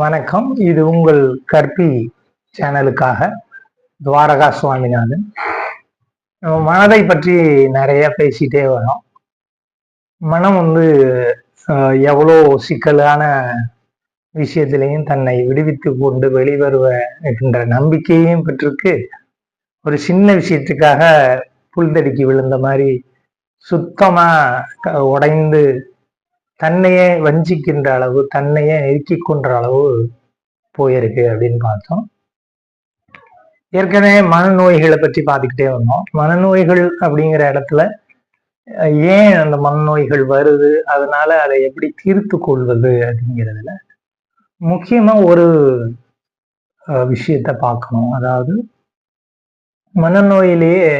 வணக்கம். இது உங்கள் கற்பி சேனலுக்காக துவாரகா சுவாமிநாதன். மனதை பற்றி நிறைய பேசிட்டே வரோம். மனம் வந்து எவ்வளோ சிக்கலான விஷயத்திலையும் தன்னை விடுவித்து கொண்டு வெளிவருவ என்ற நம்பிக்கையும் பெற்றிருக்கு. ஒரு சின்ன விஷயத்துக்காக புல்தடிக்கு விழுந்த மாதிரி சுத்தமாக உடைந்து தன்னையே வஞ்சிக்கின்ற அளவு தன்னையே நெருக்கி கொன்ற அளவு போயிருக்கு அப்படின்னு பார்த்தோம். ஏற்கனவே மனநோய்களை பற்றி பார்த்துக்கிட்டே வந்தோம். மனநோய்கள் அப்படிங்கிற இடத்துல ஏன் அந்த மனநோய்கள் வருது? அதனால அதை எப்படி தீர்த்து கொள்வது அப்படிங்கிறதுல முக்கியமா ஒரு விஷயத்தை விஷயத்த பார்க்கணும். அதாவது மனநோயிலேயே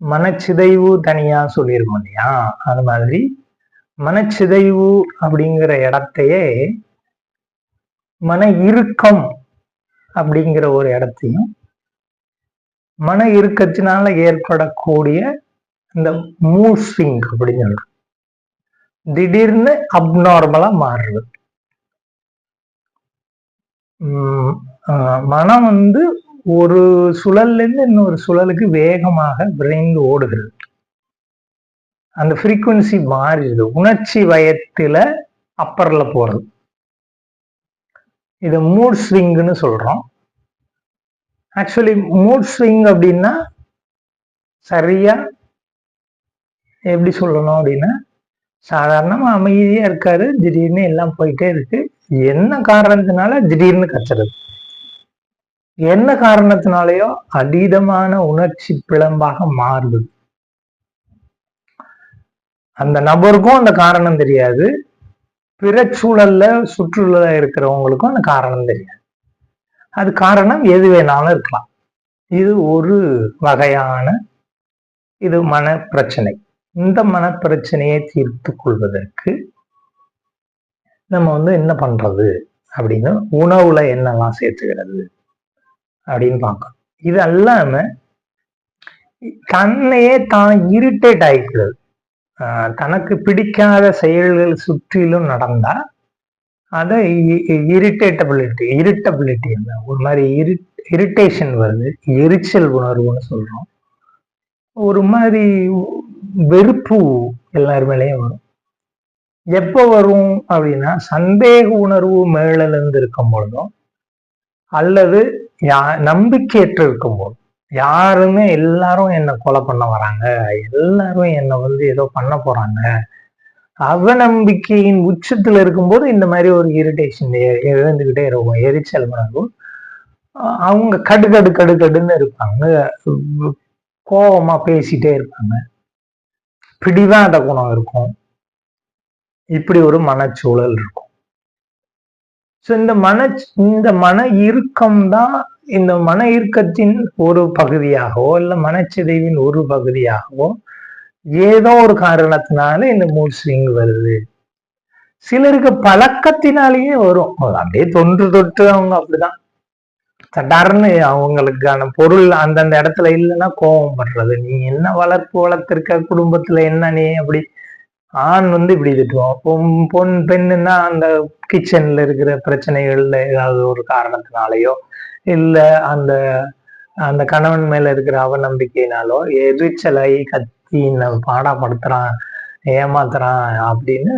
மனச்சிதைவு தனியா சொல்லியிருக்கோம் இல்லையா? அது மாதிரி மனச்சிதைவு அப்படிங்கிற இடத்தையே மன இறுக்கம் அப்படிங்கிற ஒரு இடத்தையும் மன இறுக்கத்தினால ஏற்படக்கூடிய இந்த மூட் ஸ்விங் அப்படின்னு சொல்றோம். திடீர்னு அப்நார்மலா மாறுறது. உம் ஆஹ் மனம் வந்து ஒரு சுழல்ல இருந்து இன்னொரு சுழலுக்கு வேகமாக விரைந்து ஓடுகிறது. அந்த ஃப்ரீக்குவன்சி மாறிடுது. உணர்ச்சி வயத்துல அப்பரில் போகிறது இதை மூட் ஸ்விங்னு சொல்றோம். ஆக்சுவலி மூட் ஸ்விங் அப்படின்னா சரியா எப்படி சொல்லணும் அப்படின்னா சாதாரணமா அமைதியாக இருக்காரு திடீர்னு எல்லாம் போயிட்டே இருக்கு. என்ன காரணத்தினால திடீர்னு கத்துறது? என்ன காரணத்தினாலயோ அதீதமான உணர்ச்சி பிளம்பாக மாறுது. அந்த நபருக்கும் அந்த காரணம் தெரியாது. பிற சூழல்ல சுற்றுலா இருக்கிறவங்களுக்கும் அந்த காரணம் தெரியாது. அது காரணம் எது வேணாலும் இருக்கலாம். இது ஒரு வகையான இது மன பிரச்சனை இந்த மன பிரச்சனையை தீர்த்து கொள்வதற்கு நம்ம வந்து என்ன பண்றது? அப்படின்னு உணவுல என்னெல்லாம் சேர்த்துக்கிறது? அப்படின்னு பார்க்கணும். இது அல்லாம தன்னையே தான் இரிட்டேட் ஆகிக்கிறது. தனக்கு பிடிக்காத செயல்கள் சுற்றிலும் நடந்தா அதை இரிட்டேட்டபிலிட்டி இரிட்டபிலிட்டி ஒரு மாதிரி இரி இரிட்டேஷன் வருது எரிச்சல் உணர்வுன்னு சொல்றோம். ஒரு மாதிரி வெறுப்பு எல்லார் மேலேயும் வரும். எப்போ வரும் அப்படின்னா சந்தேக உணர்வு மேலிருந்து இருந்து இருக்கும் பொழுதும் அல்லது யா நம்பிக்கையற்று இருக்கும் போதும் யாருமே எல்லாரும் என்னை கொலை பண்ண வராங்க. எல்லாரும் என்னை வந்து ஏதோ பண்ண போறாங்க. அவநம்பிக்கையின் உச்சத்துல இருக்கும்போது இந்த மாதிரி ஒரு இரிட்டேஷன் எழுந்துகிட்டே இருக்கும். எரிச்சல் உணர்வு அவங்க கடு கடு கடு கடுன்னு இருப்பாங்க. கோபமா பேசிட்டே இருப்பாங்க. பிடிவாத குணம் இருக்கும். இப்படி ஒரு மனச்சூழல் இருக்கும். ஸோ இந்த மன இந்த மன இறுக்கம் தான் இந்த மன இறுக்கத்தின் ஒரு பகுதியாகவோ இல்லை மனச்சிதைவின் ஒரு பகுதியாகவோ ஏதோ ஒரு காரணத்தினால இந்த மூட் ஸ்விங் வருது. சிலருக்கு பழக்கத்தினாலேயே வரும். அப்படியே தொன்று தொட்டு அவங்க அப்படிதான். சடார்னு அவங்களுக்கான பொருள் அந்தந்த இடத்துல இல்லைன்னா கோபம் படுறது. நீ என்ன வளர்ப்பு வளர்த்திருக்க? குடும்பத்துல என்ன நீ அப்படி ஆண் வந்து இப்படி திட்டுவோம் பொன் பொன் பெண்ணுன்னா அந்த கிச்சன்ல இருக்கிற பிரச்சனைகள்ல ஏதாவது ஒரு காரணத்தினாலயோ இல்ல அந்த அந்த கணவன் மேல இருக்கிற அவநம்பிக்கையினாலோ எரிச்சலாகி கத்தி நம்ம பாடாப்படுத்துறான் ஏமாத்துறான் அப்படின்னு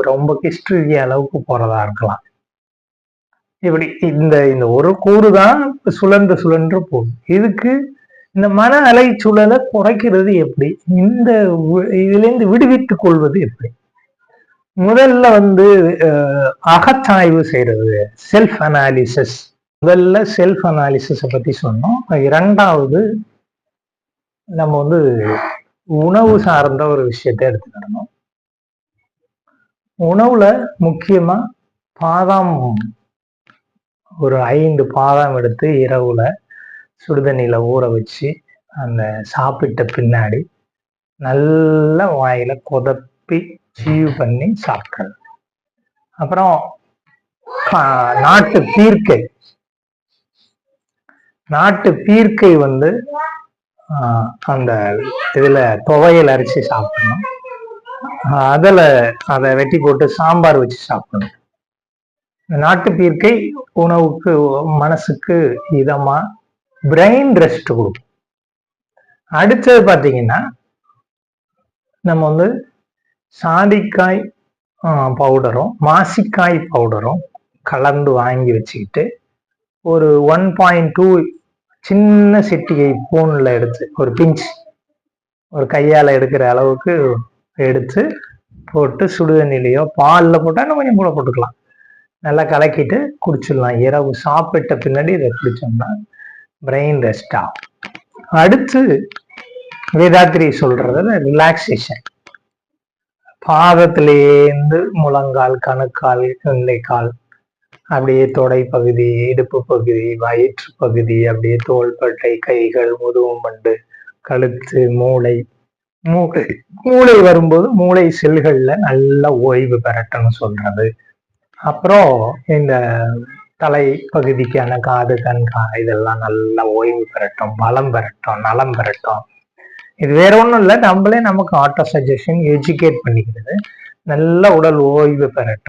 ரொம்ப ஹிஸ்டரி அளவுக்கு போறதா இருக்கலாம். இப்படி இந்த இந்த ஒரு கூறு தான் சுழன்று சுழன்று போகும் இதுக்கு இந்த மன அலை சூழலை குறைக்கிறது எப்படி? இந்த இதுலேருந்து விடுவித்துக் கொள்வது எப்படி? முதல்ல வந்து அகச்சாய்வு அகத்தாய்வு செய்யறது செல்ஃப் அனாலிசிஸ் முதல்ல செல்ஃப் அனாலிசிஸை பத்தி சொன்னோம். இரண்டாவது நம்ம வந்து உணவு சார்ந்த ஒரு விஷயத்தை எடுத்துக்கிடணும் உணவுல முக்கியமா பாதாம் ஒரு ஐந்து பாதாம் எடுத்து இரவுல சுடுதண்ணியில ஊற வச்சு அந்த சாப்பிட்ட பின்னாடி நல்ல வாயில கொதப்பி சீவ் பண்ணி சாப்பிட்றது அப்புறம் கா- நாட்டு பீர்க்கை. நாட்டு பீர்க்கை வந்து ஆஹ், அந்த இதுல துவையல் அரைச்சி சாப்பிடணும். அதில் அதை வெட்டி போட்டு சாம்பார் வச்சு சாப்பிடணும். இந்த நாட்டு பீர்க்கை உணவுக்கு மனசுக்கு இதமா பிரெயின் ரெஸ்ட் கொடுக்கும். அடுத்தது பார்த்தீங்கன்னா நம்ம வந்து சாதிக்காய் பவுடரும் மாசிக்காய் பவுடரும் கலந்து வாங்கி வச்சுக்கிட்டு ஒரு ஒன் பாயிண்ட் டூ சின்ன சிட்டிகை பூனில் எடுத்து ஒரு பிஞ்ச் ஒரு கையால் எடுக்கிற அளவுக்கு எடுத்து போட்டு சுடுதண்ணிலையோ பாலில் போட்டால் இன்னும் கொஞ்சம் கூட போட்டுக்கலாம். நல்லா கலக்கிட்டு குடிச்சிடலாம். இரவு சாப்பிட்ட பின்னாடி இதை குடித்தோம்னா பிரெயின் ரெஸ்ட் ஆகும் அடுத்து வேதாத்திரி சொல்றது ரிலாக்ஸேஷன் பாதத்திலேருந்து முழங்கால் கணுக்கால் கால் அப்படியே தொடை பகுதி இடுப்பு பகுதி வயிற்று பகுதி அப்படியே தோள்பட்டை கைகள் முதுகுமண்டு கழுத்து மூளை மூளை. மூளை வரும்போது மூளை செல்கள்ல நல்ல ஓய்வு பெறட்டும்னு சொல்றது. அப்புறம் இந்த தலை பகுதிக்கான காது கண் இதெல்லாம் நல்லா ஓய்வு பெறட்டும் பலம் பெறட்டும் நலம் பெறட்டும். இது வேற ஒன்றும் இல்லை நம்மளே நமக்கு ஆட்டோ சஜஷன் எஜுகேட் பண்ணிக்கிறது. நல்ல உடல் ஓய்வு பெறட்டும்.